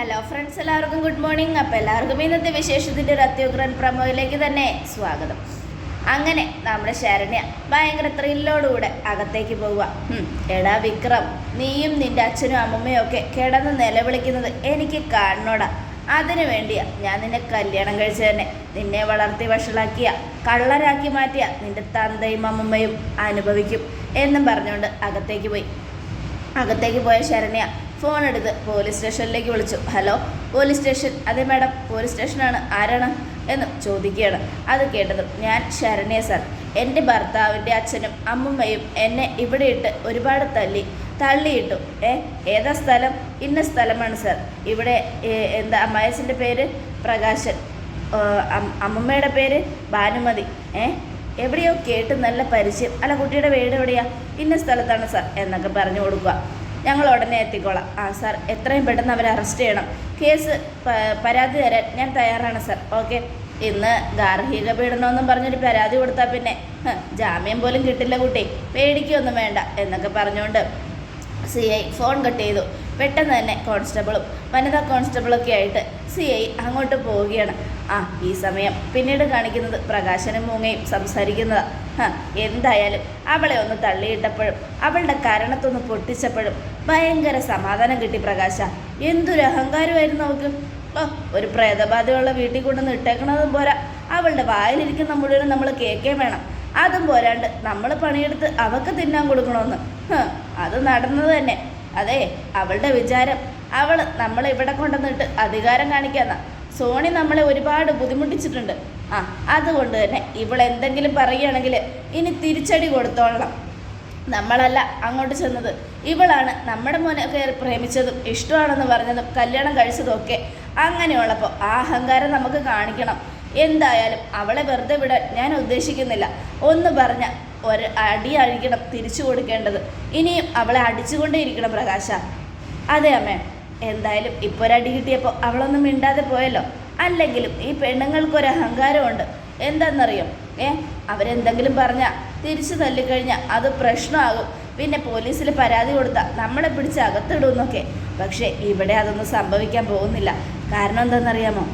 Hello friends എല്ലാവർക്കും good morning അപ്പോൾ എല്ലാവർക്കും ഇന്നത്തെ വിശേഷത്തിന്റെ ഒരു അത്യുഗ്രൻ പ്രമോയിലേക്ക് തന്നെ സ്വാഗതം. അങ്ങനെ നമ്മുടെ ശരണ്യ ഭയങ്കര ത്രില്ലോടുകൂടെ അകത്തേക്ക് പോവുക. എടാ വിക്രം നീയും നിന്റെ അച്ഛനും അമ്മമ്മയും ഒക്കെ കിടന്ന് നിലവിളിക്കുന്നത് എനിക്ക് കാണണോടാ. അതിനു വേണ്ടിയാ ഞാൻ നിന്നെ കല്യാണം കഴിച്ചു തന്നെ. നിന്നെ വളർത്തി വഷളാക്കിയ കള്ളരാക്കി മാറ്റിയ നിന്റെ തന്തയും അമ്മമ്മയും അനുഭവിക്കും എന്നും പറഞ്ഞുകൊണ്ട് അകത്തേക്ക് പോയി. അകത്തേക്ക് പോയ ശരണ്യ ഫോൺ എടുത്ത് പോലീസ് സ്റ്റേഷനിലേക്ക് വിളിച്ചു. ഹലോ പോലീസ് സ്റ്റേഷൻ അതെ മാഡം പോലീസ് സ്റ്റേഷനാണ് ആരാണ്? എന്ന് ചോദിക്കുകയാണ്. അത് കേട്ടതും ഞാൻ ശരണ്യ സാർ എന്റെ ഭർത്താവിന്റെ അച്ഛനും അമ്മമ്മയും എന്നെ ഇവിടെ ഇട്ട് ഒരുപാട് തല്ലി തള്ളിയിട്ടു. ഏ ഏതാ സ്ഥലം? ഇന്ന സ്ഥലമാണ് സാർ ഇവിടെ എന്താ അമ്മായസിന്റെ പേര്? പ്രകാശൻ. അമ്മമ്മയുടെ പേര്? ഭാനുമതി. ഏ എവിടെയോ കേട്ട് നല്ല പരിചയം. അല്ല കുട്ടിയുടെ വീട് എവിടെയാ? ഇന്ന സ്ഥലത്താണ് സാർ എന്നൊക്കെ പറഞ്ഞു കൊടുക്കുക. ഞങ്ങൾ ഉടനെ എത്തിക്കോളാം. ആ സാർ എത്രയും പെട്ടെന്ന് അവരെ അറസ്റ്റ് ചെയ്യണം. കേസ് പരാതി തരാൻ ഞാൻ തയ്യാറാണ് സാർ ഓക്കെ ഇന്ന് ഗാർഹിക പീഡനമെന്നും പറഞ്ഞൊരു പരാതി കൊടുത്താൽ പിന്നെ. ജാമ്യം പോലും കിട്ടില്ല കുട്ടി. പേടിക്കൊന്നും വേണ്ട എന്നൊക്കെ പറഞ്ഞുകൊണ്ട് സി ഐ ഫോൺ കട്ട് ചെയ്തു. പെട്ടെന്ന് തന്നെ കോൺസ്റ്റബിളും വനിതാ കോൺസ്റ്റബിളൊക്കെ ആയിട്ട് സി ഐ അങ്ങോട്ട് പോവുകയാണ്. ആ ഈ സമയം. പിന്നീട് കാണിക്കുന്നത് പ്രകാശനും മൂങ്ങയും സംസാരിക്കുന്നതാ. എന്തായാലും അവളെ ഒന്ന് തള്ളിയിട്ടപ്പോഴും അവളുടെ കരണത്തൊന്ന് പൊട്ടിച്ചപ്പോഴും ഭയങ്കര സമാധാനം കിട്ടി പ്രകാശ. എന്തൊരു അഹങ്കാരമായിരുന്നു അവൾക്ക്. ഓ ഒരു പ്രേതബാധയുള്ള വീട്ടിൽ കൊണ്ടുവന്ന് ഇട്ടേക്കണതും പോരാ. അവളുടെ വായിലിരിക്കുന്ന മുഴുവൻ നമ്മൾ കേൾക്കേ വേണം. അതും പോരാണ്ട് നമ്മൾ പണിയെടുത്ത് അവക്ക് തിന്നാൻ കൊടുക്കണമെന്ന് അത് നടന്നത് തന്നെ. അതെ അവളുടെ വിചാരം. അവൾ നമ്മളെ ഇവിടെ കൊണ്ടുവന്നിട്ട് അധികാരം കാണിക്കാന്ന. സോണി നമ്മളെ ഒരുപാട് ബുദ്ധിമുട്ടിച്ചിട്ടുണ്ട്. ആ. അതുകൊണ്ട് തന്നെ ഇവളെന്തെങ്കിലും പറയുകയാണെങ്കിൽ ഇനി തിരിച്ചടി കൊടുത്തോളണം. നമ്മളല്ല അങ്ങോട്ട് ചെന്നത്. ഇവളാണ് നമ്മുടെ മോനെ കയറി പ്രേമിച്ചതും ഇഷ്ടമാണെന്ന് പറഞ്ഞതും കല്യാണം കഴിച്ചതും ഒക്കെ. അങ്ങനെയുള്ളപ്പോൾ ആ അഹങ്കാരം നമുക്ക് കാണിക്കണം. എന്തായാലും അവളെ വെറുതെ വിടാൻ ഞാൻ ഉദ്ദേശിക്കുന്നില്ല. ഒന്ന് പറഞ്ഞ ഒരു അടി അഴിക്കണം തിരിച്ചു കൊടുക്കേണ്ടത്. ഇനിയും അവളെ അടിച്ചുകൊണ്ടേ ഇരിക്കണം പ്രകാശ. അതെ അമ്മേ. എന്തായാലും ഇപ്പോൾ ഒരടി കിട്ടിയപ്പോൾ അവളൊന്നും മിണ്ടാതെ പോയല്ലോ. അല്ലെങ്കിലും ഈ പെണ്ണുങ്ങൾക്കൊരു അഹങ്കാരമുണ്ട്. എന്താണെന്നറിയോ ഏ? അവരെന്തെങ്കിലും പറഞ്ഞാൽ തിരിച്ചു തല്ലിക്കഴിഞ്ഞാൽ അത് പ്രശ്നമാകും. പിന്നെ പോലീസിൽ പരാതി കൊടുത്താൽ നമ്മളെ പിടിച്ച് അകത്തിടുമെന്നൊക്കെ പക്ഷേ ഇവിടെ അതൊന്നും സംഭവിക്കാൻ പോകുന്നില്ല. കാരണം എന്താണെന്നറിയാമോ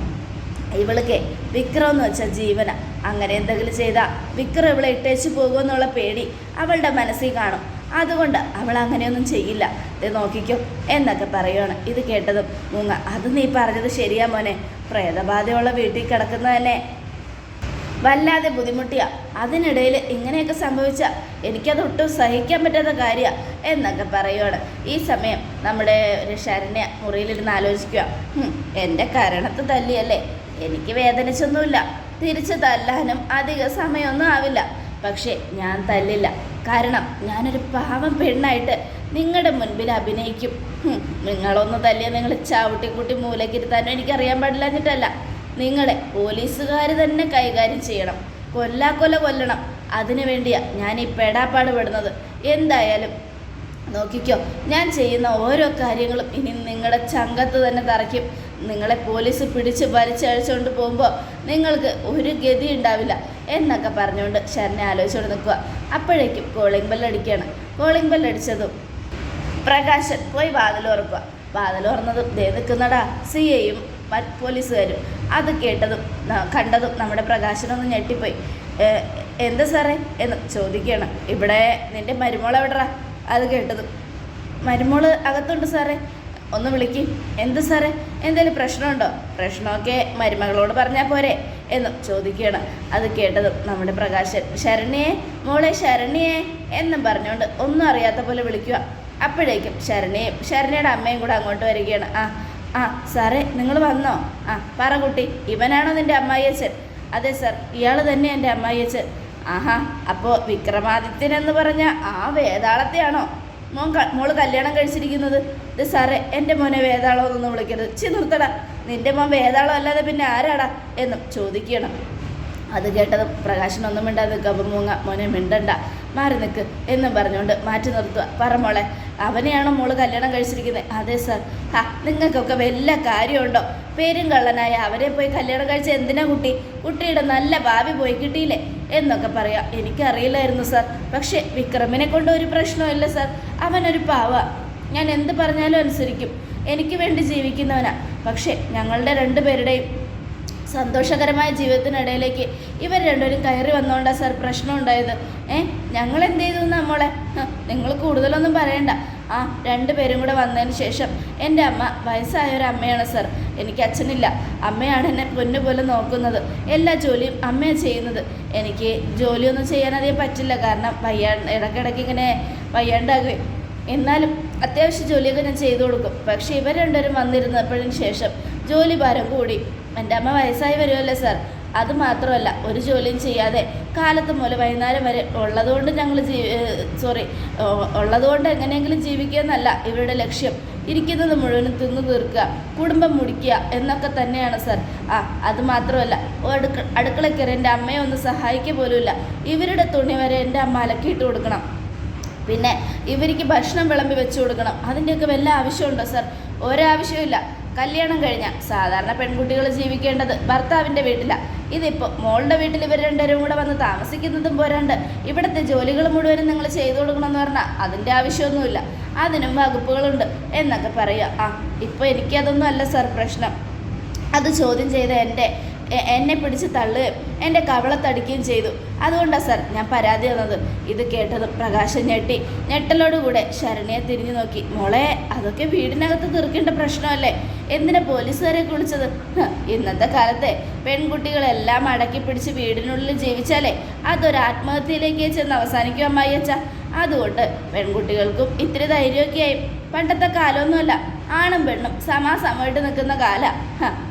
ഇവൾക്ക് വിക്രം എന്ന് വെച്ചാൽ ജീവന. അങ്ങനെ എന്തെങ്കിലും ചെയ്താൽ വിക്രം ഇവളെ ഇട്ടേച്ച് പോകുമെന്നുള്ള പേടി അവളുടെ മനസ്സിൽ കാണും. അതുകൊണ്ട് അവൾ അങ്ങനെയൊന്നും ചെയ്യില്ല. ഇത് നോക്കിക്കോ എന്നൊക്കെ പറയുകയാണ് ഇത് കേട്ടതും മൂങ്ങ അത് നീ പറഞ്ഞത് ശരിയാ മോനെ. പ്രേതബാധയുള്ള വീട്ടിൽ കിടക്കുന്നത് തന്നെ വല്ലാതെ ബുദ്ധിമുട്ടിയ. അതിനിടയിൽ ഇങ്ങനെയൊക്കെ സംഭവിച്ച എനിക്കതൊട്ടും സഹിക്കാൻ പറ്റാത്ത കാര്യമാണ് എന്നൊക്കെ പറയുകയാണ് ഈ സമയം നമ്മുടെ ശരണ്യ മുറിയിലിരുന്ന് ആലോചിക്കുക. എന്റെ കരണത്ത് തല്ലിയല്ലേ? എനിക്ക് വേദനിച്ചൊന്നുമില്ല. തിരിച്ച് തല്ലാനും അധിക സമയമൊന്നും ആവില്ല. പക്ഷേ ഞാൻ തല്ലില്ല. കാരണം ഞാനൊരു പാവം പെണ്ണായിട്ട് നിങ്ങളുടെ മുൻപിൽ അഭിനയിക്കും. നിങ്ങളൊന്ന് തല്ലിയ നിങ്ങൾ ചവിട്ടിക്കൂട്ടി മൂലക്കിരുത്താനും എനിക്കറിയാൻ പാടില്ലാഞ്ഞിട്ടല്ല നിങ്ങളെ പോലീസുകാർ തന്നെ കൈകാര്യം ചെയ്യണം. കൊല്ലാക്കൊല കൊല്ലണം. അതിനു വേണ്ടിയാ ഞാൻ ഈ പെടാപ്പാട് പെടുന്നത് എന്തായാലും നോക്കിക്കോ ഞാൻ ചെയ്യുന്ന ഓരോ കാര്യങ്ങളും ഇനി നിങ്ങളുടെ ചങ്കത്ത് തന്നെ തറയ്ക്കും. നിങ്ങളെ പോലീസ് പിടിച്ച് വലിച്ചഴിച്ചുകൊണ്ട് പോകുമ്പോൾ നിങ്ങൾക്ക് ഒരു ഗതി ഉണ്ടാവില്ല എന്നൊക്കെ പറഞ്ഞുകൊണ്ട് ശരണ്യ ആലോചിച്ചുകൊണ്ട് നിൽക്കുക. അപ്പോഴേക്കും കോളിംഗ് ബെല്ലടിക്കുകയാണ് കോളിംഗ് ബെല്ലടിച്ചതും പ്രകാശൻ പോയി വാതിൽ ഉറക്കുക വാതിൽ ഉറന്നതും ദേ നിൽക്കുന്നടാ സി എയും പോലീസുകാരും. അത് കേട്ടതും കണ്ടതും നമ്മുടെ പ്രകാശനൊന്ന് ഞെട്ടിപ്പോയി. "ഏ, എന്താ സാറേ? എന്ന് ചോദിക്കുകയാണ്. ഇവിടെ നിന്റെ മരുമോൾ എവിടെടാ? അത് കേട്ടതും. മരുമോൾ അകത്തുണ്ട് സാറേ. ഒന്ന് വിളിക്കും. എന്ത് സാറേ? എന്തെങ്കിലും പ്രശ്നമുണ്ടോ? പ്രശ്നമൊക്കെ മരുമകളോട് പറഞ്ഞാൽ പോരെ. എന്ന് ചോദിക്കുകയാണ്. അത് കേട്ടതും നമ്മുടെ പ്രകാശൻ ശരണ്യേ മോളെ ശരണ്യേ എന്നും പറഞ്ഞുകൊണ്ട് ഒന്നും അറിയാത്ത പോലെ വിളിക്കുക. അപ്പോഴേക്കും ശരണ്യയും ശരണ്യയുടെ അമ്മയും കൂടെ അങ്ങോട്ട് വരികയാണ്. ആ ആ സാറേ നിങ്ങൾ വന്നോ? ആ പറ കുട്ടി ഇവനാണോ നിന്റെ അമ്മായിയച്ഛൻ? അതെ സാർ ഇയാൾ തന്നെ എന്റെ അമ്മായിയച്ഛൻ. ആഹാ അപ്പോൾ വിക്രമാദിത്യൻ എന്ന് പറഞ്ഞ ആ വേതാളത്തെയാണോ? മോൻ മോൾ കല്യാണം കഴിച്ചിരിക്കുന്നത്? ഇത് സാറേ എന്റെ മോനെ വേതാളം എന്നൊന്നും വിളിക്കരുത്. ചി നിർത്തടാ. നിന്റെ മോൻ വേതാളം അല്ലാതെ പിന്നെ ആരാടാ എന്നും ചോദിക്കണം അത് കേട്ടതും പ്രകാശനൊന്നും മിണ്ടാതെ നിൽക്കുക അപ്പം മൂങ്ങ മോനെ മിണ്ടണ്ട മാറി നിൽക്ക് എന്നും പറഞ്ഞുകൊണ്ട് മാറ്റി നിർത്തുക പറ മോളെ അവനെയാണോ മോൾ കല്യാണം കഴിച്ചിരിക്കുന്നത് അതെ സർ. ഹാ നിങ്ങൾക്കൊക്കെ വല്ല കാര്യമുണ്ടോ? പേരും കള്ളനായ അവരെ പോയി കല്യാണം കഴിച്ച എന്തിനാ കുട്ടി? കുട്ടിയുടെ നല്ല ഭാവി പോയി കിട്ടിയില്ലേ? എന്നൊക്കെ പറയാം. എനിക്കറിയില്ലായിരുന്നു സർ. പക്ഷേ വിക്രമിനെ കൊണ്ട് ഒരു പ്രശ്നമില്ല സാർ. അവനൊരു പാവ. ഞാൻ എന്ത് പറഞ്ഞാലും അനുസരിക്കും. എനിക്ക് വേണ്ടി ജീവിക്കുന്നവനാണ് പക്ഷേ ഞങ്ങളുടെ രണ്ടുപേരുടെയും സന്തോഷകരമായ ജീവിതത്തിനിടയിലേക്ക് ഇവർ രണ്ടുപേരും കയറി വന്നുകൊണ്ടാണ് സാർ പ്രശ്നം ഉണ്ടായത് ഏ? ഞങ്ങൾ എന്ത് ചെയ്തു നമ്മളെ നിങ്ങൾ കൂടുതലൊന്നും പറയണ്ട. ആ രണ്ടുപേരും കൂടെ വന്നതിന് ശേഷം എന്റെ അമ്മ വയസ്സായ ഒരു അമ്മയാണ് സാർ. എനിക്ക് അച്ഛനില്ല. അമ്മയാണ് എന്നെ പൊന്നു പോലെ നോക്കുന്നത്. എല്ലാ ജോലിയും അമ്മയാണ് ചെയ്യുന്നത്. എനിക്ക് ജോലിയൊന്നും ചെയ്യാനധികം പറ്റില്ല. കാരണം വയ്യാ ഇടയ്ക്കിടയ്ക്ക് ഇങ്ങനെ വയ്യാണ്ടാകുകയും എന്നാലും അത്യാവശ്യം ജോലിയൊക്കെ ഞാൻ ചെയ്തു കൊടുക്കും. പക്ഷേ ഇവർ രണ്ടുപേരും വന്നിരുന്നപ്പോഴിന് ശേഷം ജോലി ഭാരം കൂടി. എന്റെ അമ്മ വയസ്സായി വരുമല്ലേ സാർ. അത് മാത്രമല്ല ഒരു ജോലിയും ചെയ്യാതെ കാലത്ത് മുതൽ വൈകുന്നേരം വരെ ഉള്ളതുകൊണ്ട് ഞങ്ങൾ ജീ സോറി ഉള്ളതുകൊണ്ട് എങ്ങനെയെങ്കിലും ജീവിക്കുക എന്നല്ല ഇവരുടെ ലക്ഷ്യം. ഇരിക്കുന്നത് മുഴുവനും തിന്നു തീർക്കുക കുടുംബം മുടിക്കുക എന്നൊക്കെ തന്നെയാണ് സാർ. ആ അത് മാത്രമല്ല അടുക്ക എന്റെ അമ്മയെ ഒന്ന് സഹായിക്കുക പോലുമില്ല. ഇവരുടെ തുണി വരെ എന്റെ അമ്മ അലക്കിയിട്ട് കൊടുക്കണം. പിന്നെ ഇവർക്ക് ഭക്ഷണം വിളമ്പി വെച്ചു കൊടുക്കണം. അതിന്റെയൊക്കെ വല്ല ആവശ്യമുണ്ടോ സാർ? ഒരാവശ്യമില്ല കല്യാണം കഴിഞ്ഞാൽ സാധാരണ പെൺകുട്ടികൾ ജീവിക്കേണ്ടത് ഭർത്താവിന്റെ വീട്ടിലാണ് ഇതിപ്പോൾ മോളുടെ വീട്ടിൽ ഇവർ രണ്ടുപേരും കൂടെ വന്ന് താമസിക്കുന്നതും പോരാണ്ട് ഇവിടുത്തെ ജോലികൾ മുഴുവനും നിങ്ങൾ ചെയ്തു കൊടുക്കണമെന്ന് പറഞ്ഞാൽ അതിന്റെ ആവശ്യമൊന്നുമില്ല. അതിനും വകുപ്പുകളുണ്ട്. എന്നൊക്കെ പറയുക. ആ ഇപ്പോൾ എനിക്കതൊന്നും അല്ല സാർ പ്രശ്നം. അത് ചോദ്യം ചെയ്ത എന്റെ എന്നെ പിടിച്ച് തള്ളുകയും എന്റെ കവളത്തടിക്കുകയും ചെയ്തു. അതുകൊണ്ടാണ് സാർ ഞാൻ പരാതി തന്നത്. ഇത് കേട്ടതും പ്രകാശൻ ഞെട്ടി. ഞെട്ടലോടുകൂടെ ശരണ്യെ തിരിഞ്ഞു നോക്കി. മോളെ അതൊക്കെ വീടിനകത്ത് തീർക്കേണ്ട പ്രശ്നമല്ലേ? എന്തിനാ പോലീസുകാരെ കുളിച്ചത്? ഇന്നത്തെ കാലത്തെ പെൺകുട്ടികളെല്ലാം അടക്കി പിടിച്ച് വീടിനുള്ളിൽ ജീവിച്ചാലേ അതൊരു ആത്മഹത്യയിലേക്ക് ചെന്ന് അവസാനിക്കും അമ്മായി അച്ഛ. അതുകൊണ്ട് പെൺകുട്ടികൾക്കും ഇത്തിരി ധൈര്യമൊക്കെയായി പണ്ടത്തെ കാലമൊന്നുമല്ല. ആണും പെണ്ണും സമാസമായിട്ട് നിൽക്കുന്ന കാല.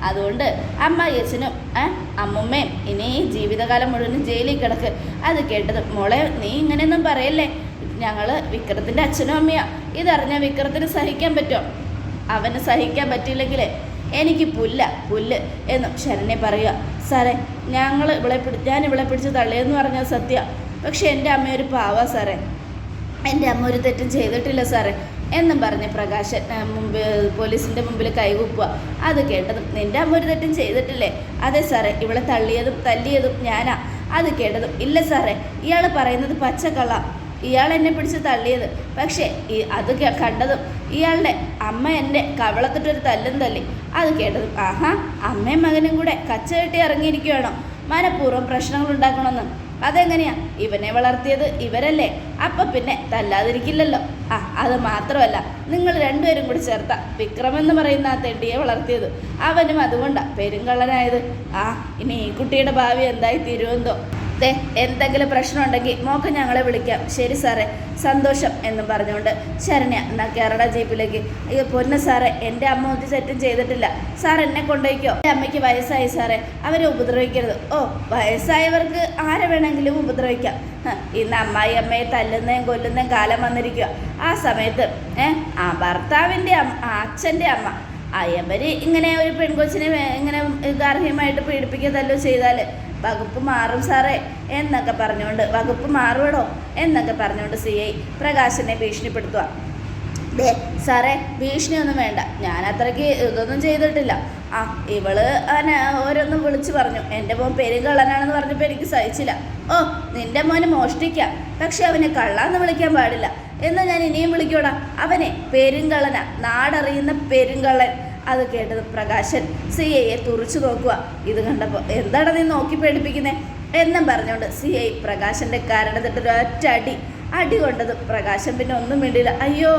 അതുകൊണ്ട് അമ്മ യച്ചനും ഏ അമ്മുമ്മയും ഇനി ജീവിതകാലം മുഴുവനും ജയിലിൽ കിടക്ക്. അത് കേട്ടത് മോളെ നീ ഇങ്ങനെയൊന്നും പറയല്ലേ? ഞങ്ങൾ വിക്രത്തിന്റെ അച്ഛനും അമ്മയാ. ഇതറിഞ്ഞാൽ വിക്രത്തിന് സഹിക്കാൻ പറ്റുമോ? അവന് സഹിക്കാൻ പറ്റിയില്ലെങ്കിൽ എനിക്ക് പുല്ല പുല്ല് എന്നും ശരണ്യ പറയുക. സാറേ ഞങ്ങൾ ഇവിടെ പിടി ഞാൻ ഇവിടെ പിടിച്ച് തള്ളിയെന്ന് പറഞ്ഞാൽ സത്യ. പക്ഷെ എന്റെ അമ്മ ഒരു പാവാ സാറേ. എന്റെ അമ്മ ഒരു തെറ്റും ചെയ്തിട്ടില്ല സാറേ. എന്നും പറഞ്ഞ് പ്രകാശൻ മുമ്പ് പോലീസിന്റെ മുമ്പിൽ കൈകുപ്പുക അത് കേട്ടതും നിന്റെ അമ്മ ഒരു തെറ്റും ചെയ്തിട്ടില്ലേ? അതെ സാറേ ഇവളെ തള്ളിയതും തല്ലിയതും ഞാനാ. അത് കേട്ടതും ഇല്ല സാറേ ഇയാൾ പറയുന്നത് പച്ചക്കള്ള. ഇയാൾ എന്നെ പിടിച്ച് തള്ളിയത്. പക്ഷേ ഈ അത് കണ്ടതും ഇയാളുടെ അമ്മ എന്റെ കവളത്തിട്ടൊരു തല്ലും തല്ലി. അത് കേട്ടതും ആഹാ അമ്മയും മകനും കൂടെ കച്ച കെട്ടി ഇറങ്ങിയിരിക്കുകയാണോ മനഃപൂർവം പ്രശ്നങ്ങൾ ഉണ്ടാക്കണമെന്ന് അതെങ്ങനെയാ? ഇവനെ വളർത്തിയത് ഇവരല്ലേ? അപ്പൊ പിന്നെ തല്ലാതിരിക്കില്ലല്ലോ. ആ അത് മാത്രമല്ല നിങ്ങൾ രണ്ടുപേരും കൂടി ചേർത്ത വിക്രം എന്ന് പറയുന്ന ആ തെണ്ടിയെ വളർത്തിയത്. അവനും അതുകൊണ്ടാ പെരുങ്കള്ളനായത് ആ ഇനി ഈ കുട്ടിയുടെ ഭാവി എന്തായി തീരുമെന്തോ? ദേ എന്തെങ്കിലും പ്രശ്നം ഉണ്ടെങ്കിൽ മോക്ക് ഞങ്ങളെ വിളിക്കാം. ശരി സാറേ. സന്തോഷം എന്ന് പറഞ്ഞുകൊണ്ട് ശരണ്യ എന്നാ കേരള ജീപ്പിലേക്ക്. അയ്യോ പൊന്ന സാറേ എന്റെ അമ്മ ഒന്നും തെറ്റും ചെയ്തിട്ടില്ല. സാർ എന്നെ കൊണ്ടുപോയിക്കോ എന്റെ അമ്മയ്ക്ക് വയസ്സായി സാറേ. അവരെ ഉപദ്രവിക്കരുത്. ഓ വയസ്സായവർക്ക് ആരെ വേണമെങ്കിലും ഉപദ്രവിക്കാം. ഇന്ന് അമ്മായി അമ്മയെ തല്ലുന്നതും കൊല്ലുന്നതും കാലം വന്നിരിക്കുക ആ സമയത്ത് ഏ ആ ഭർത്താവിന്റെ അമ്മ അച്ഛന്റെ അമ്മ. അയ്യവര് ഇങ്ങനെ ഒരു പെൺകൊച്ചിനെ ഇങ്ങനെ ഗാർഹികമായിട്ട് പീഡിപ്പിക്കതല്ലോ ചെയ്താൽ വകുപ്പ് മാറും സാറേ എന്നൊക്കെ പറഞ്ഞുകൊണ്ട് വകുപ്പ് മാറുവടോ എന്നൊക്കെ പറഞ്ഞുകൊണ്ട് സി ഐ പ്രകാശനെ ഭീഷണിപ്പെടുത്തുക. ദേ സാറേ ഭീഷണിയൊന്നും വേണ്ട. ഞാൻ അത്രയ്ക്ക് ഇതൊന്നും ചെയ്തിട്ടില്ല. ആ ഇവൾ ഓരോന്നും വിളിച്ചു പറഞ്ഞു. എന്റെ മോൻ പേര് കള്ളനാണെന്ന് പറഞ്ഞപ്പോൾ എനിക്ക് സഹിച്ചില്ല. ഓ നിന്റെ മോന് മോഷ്ടിക്കാം. പക്ഷെ അവനെ കള്ളാന്ന് വിളിക്കാൻ പാടില്ല. എന്നാൽ ഞാൻ ഇനിയും വിളിക്കോടാ. അവനെ പെരുങ്കള്ളന നാടറിയുന്ന പെരുങ്കള്ളൻ അത് കേട്ടത് പ്രകാശൻ. സി ഐയെ തുറച്ചു നോക്കുക. ഇത് കണ്ടപ്പോൾ എന്താണ് നീ നോക്കി പേടിപ്പിക്കുന്നത് എന്നും പറഞ്ഞുകൊണ്ട് സി ഐ പ്രകാശന്റെ കാരണത്തിട്ടൊരു ഒറ്റ അടി. അടി കൊണ്ടത് പ്രകാശൻ പിന്നെ ഒന്നും വേണ്ടിയില്ല അയ്യോ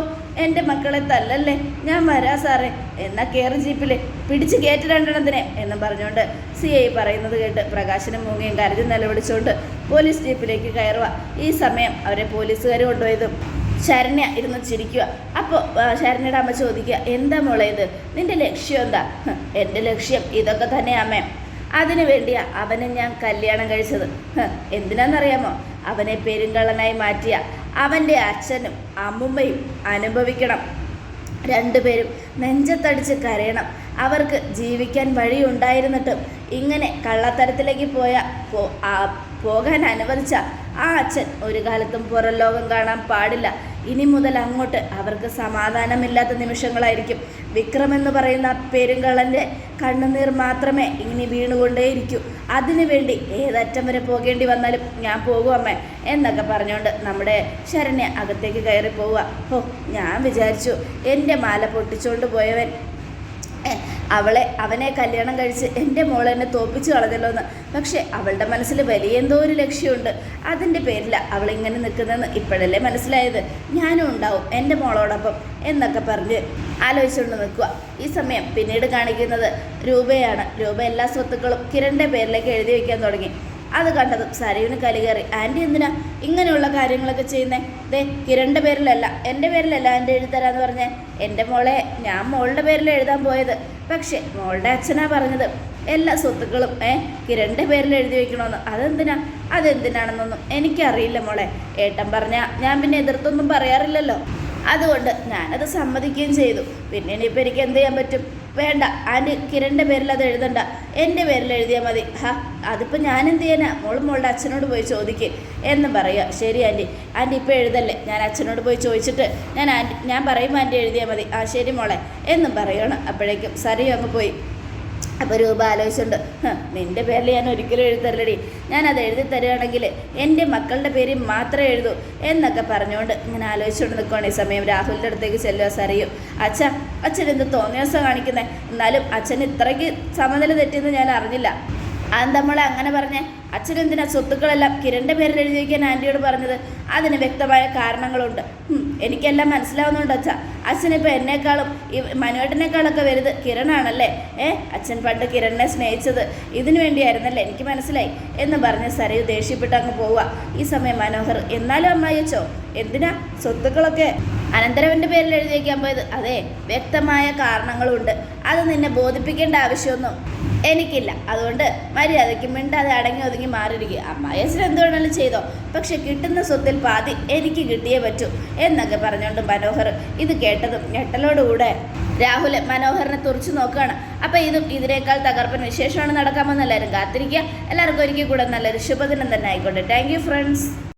എന്റെ മക്കളെ തല്ലല്ലേ? ഞാൻ വരാ സാറേ. എന്നാ കയറി ജീപ്പിൽ പിടിച്ച് കയറ്റി രണ്ടെണ്ണത്തിനെ. എന്നും പറഞ്ഞുകൊണ്ട് സി ഐ പറയുന്നത് കേട്ട് പ്രകാശനും മൂങ്ങയും കരുതി നിലവിളിച്ചുകൊണ്ട് പോലീസ് ജീപ്പിലേക്ക് കയറുക. ഈ സമയം അവരെ പോലീസുകാർ കൊണ്ടുപോയതും ശരണ്യ ഇരുന്ന് ചിരിക്കുക. അപ്പോൾ ശരണ്യയുടെ അമ്മ ചോദിക്കുക എന്താ മോളെ ഇത്? നിന്റെ ലക്ഷ്യം എന്താ? "ഹ്, എന്റെ ലക്ഷ്യം ഇതൊക്കെ തന്നെ അമ്മേ. അതിനു വേണ്ടിയാ അവനെ ഞാൻ കല്യാണം കഴിച്ചത്. എന്തിനാണെന്നറിയാമോ അവനെ പെരുങ്കള്ളനായി മാറ്റിയ അവന്റെ അച്ഛനും അമ്മുമ്മയും അനുഭവിക്കണം. രണ്ടുപേരും നെഞ്ചത്തടിച്ച് കരയണം. അവർക്ക് ജീവിക്കാൻ വഴിയുണ്ടായിരുന്നിട്ടും ഇങ്ങനെ കള്ളത്തരത്തിലേക്ക് പോയ പോകാൻ അനുവദിച്ച ആ അച്ഛൻ ഒരു കാലത്തും പുറം ലോകം കാണാൻ പാടില്ല. ഇനി മുതൽ അങ്ങോട്ട് അവർക്ക് സമാധാനമില്ലാത്ത നിമിഷങ്ങളായിരിക്കും. വിക്രം എന്ന് പറയുന്ന പെരുങ്കള്ളന്റെ കണ്ണുനീർ മാത്രമേ ഇനി വീണുകൊണ്ടേയിരിക്കൂ. അതിനുവേണ്ടി ഏതറ്റം വരെ പോകേണ്ടി വന്നാലും ഞാൻ പോകും അമ്മ എന്നൊക്കെ പറഞ്ഞുകൊണ്ട് നമ്മുടെ ശരണ്യ അകത്തേക്ക് കയറി പോവുക ഓ ഞാൻ വിചാരിച്ചു എന്റെ മാല പൊട്ടിച്ചുകൊണ്ട് പോയവൻ അവളെ അവനെ കല്യാണം കഴിച്ച് എന്റെ മോളെ എന്നെ തോപ്പിച്ച് കളഞ്ഞല്ലോ എന്ന്. പക്ഷേ അവളുടെ മനസ്സിൽ വലിയ എന്തോ ഒരു ലക്ഷ്യമുണ്ട്. അതിന്റെ പേരിൽ അവളിങ്ങനെ നിൽക്കുന്നതെന്ന് ഇപ്പോഴല്ലേ മനസ്സിലായത്. ഞാനും ഉണ്ടാവും എന്റെ മോളോടൊപ്പം എന്നൊക്കെ പറഞ്ഞ് ആലോചിച്ചുകൊണ്ട് നിൽക്കുക. ഈ സമയം പിന്നീട് കാണിക്കുന്നത് രൂപയാണ്. രൂപ എല്ലാ സ്വത്തുക്കളും കിരണിന്റെ പേരിലേക്ക് എഴുതി വയ്ക്കാൻ തുടങ്ങി. അത് കണ്ടതും സരയുന് കലികയറി ആന്റി എന്തിനാ ഇങ്ങനെയുള്ള കാര്യങ്ങളൊക്കെ ചെയ്യുന്നേ? ദേ കിരണിന്റെ പേരിലല്ല. എന്റെ പേരിലല്ല ആന്റി എഴുതരാന്ന് പറഞ്ഞേ. എന്റെ മോളെ ഞാൻ മോളുടെ പേരിൽ എഴുതാൻ പോയത്. പക്ഷേ മോളുടെ അച്ഛനാ പറഞ്ഞത്. എല്ലാ സ്വത്തുക്കളും ഏ കിരണിന്റെ പേരിൽ എഴുതി വെക്കണമെന്ന് അതെന്തിനാ? അതെന്തിനാണെന്നൊന്നും എനിക്കറിയില്ല മോളെ. ഏട്ടൻ പറഞ്ഞാൽ ഞാൻ പിന്നെ എതിർത്തൊന്നും പറയാറില്ലല്ലോ. അതുകൊണ്ട് ഞാനത് സമ്മതിക്കുകയും ചെയ്തു. പിന്നെ ഇനിയിപ്പോൾ എനിക്ക് എന്ത് ചെയ്യാൻ പറ്റും? വേണ്ട. ആന്റി കിരണിന്റെ പേരിൽ അത് എഴുതണ്ട. എന്റെ പേരിൽ എഴുതിയാൽ മതി. ഹാ അതിപ്പോൾ ഞാൻ എന്ത് ചെയ്യാനാ? മോൾ മോളുടെ അച്ഛനോട് പോയി ചോദിക്ക് എന്ന് പറയുക. ശരി ആന്റി. ആന്റി ഇപ്പോൾ എഴുതല്ലേ? ഞാൻ അച്ഛനോട് പോയി ചോദിച്ചിട്ട് ഞാൻ ആന്റി ഞാൻ പറയും ആന്റി എഴുതിയാൽ മതി. ആ ശരി മോളെ. എന്നും പറയണം അപ്പോഴേക്കും. സരി അങ്ങ് പോയി. അപ്പോൾ രൂപ ആലോചിച്ചുണ്ട് നിന്റെ പേരിൽ ഞാൻ ഒരിക്കലും എഴുതരലടി അത് എഴുതി തരുകയാണെങ്കിൽ എന്റെ മക്കളുടെ പേര് മാത്രം എഴുതൂ എന്നൊക്കെ പറഞ്ഞുകൊണ്ട് ഇങ്ങനെ ആലോചിച്ചുകൊണ്ട് നിൽക്കുകയാണ് ഈ സമയം. രാഹുലിന്റെ അടുത്തേക്ക് ചെല്ലുക സറിയും അച്ഛ അച്ഛൻ എന്ത് തോന്നിയ ദിവസം കാണിക്കുന്നത് എന്നാലും അച്ഛൻ ഇത്രയ്ക്ക് സമനില തെറ്റിയെന്ന് ഞാൻ അറിഞ്ഞില്ല. അതെന്താ നമ്മളെ അങ്ങനെ പറഞ്ഞേ? അച്ഛൻ എന്തിനാ സ്വത്തുക്കളെല്ലാം കിരണിന്റെ പേരിൽ എഴുതി വയ്ക്കാൻ ആന്റിയോട് പറഞ്ഞത്? അതിന് വ്യക്തമായ കാരണങ്ങളുണ്ട്. എനിക്കെല്ലാം മനസ്സിലാവുന്നുണ്ട് അച്ഛ. അച്ഛനിപ്പോൾ എന്നേക്കാളും ഈ മനുവേട്ടനേക്കാളൊക്കെ വലുത് കിരണാണല്ലേ? ഏ അച്ഛൻ പണ്ട് കിരണിനെ സ്നേഹിച്ചത്. ഇതിനു വേണ്ടിയായിരുന്നല്ലേ? എനിക്ക് മനസ്സിലായി. എന്ന് പറഞ്ഞ് സരയു ദേഷ്യപ്പെട്ട് അങ്ങ് പോവുക. ഈ സമയം മനോഹർ എന്നാലും അമ്മായി അച്ഛോ എന്തിനാ സ്വത്തുക്കളൊക്കെ അനന്തരവന്റെ പേരിൽ എഴുതി വയ്ക്കാൻ പോയത്? അതെ വ്യക്തമായ കാരണങ്ങളുണ്ട്. അത് നിന്നെ ബോധിപ്പിക്കേണ്ട ആവശ്യമൊന്നും എനിക്കില്ല. അതുകൊണ്ട് മര്യാദയ്ക്ക് മിണ്ടാതെ അടങ്ങി ഒതുങ്ങി മാറിയിരിക്കുക അമ്മായി അച്ഛൻ എന്ത് വേണമെങ്കിലും ചെയ്തോ. പക്ഷെ കിട്ടുന്ന സ്വത്തിൽ പാതി എനിക്ക് കിട്ടിയേ പറ്റൂ എന്നൊക്കെ പറഞ്ഞുകൊണ്ട് മനോഹർ ഇത് കേട്ടതും ഞെട്ടലോടുകൂടെ. രാഹുൽ മനോഹറിനെ തുറച്ചു നോക്കുകയാണ് അപ്പം ഇതും ഇതിനേക്കാൾ തകർപ്പൻ വിശേഷമാണ് നടക്കാമെന്ന് എല്ലാവരും കാത്തിരിക്കുക. എല്ലാവർക്കും ഒരിക്കൽ കൂടെ നല്ലൊരു ശുഭദിനം തന്നെ ആയിക്കോട്ടെ. Thank friends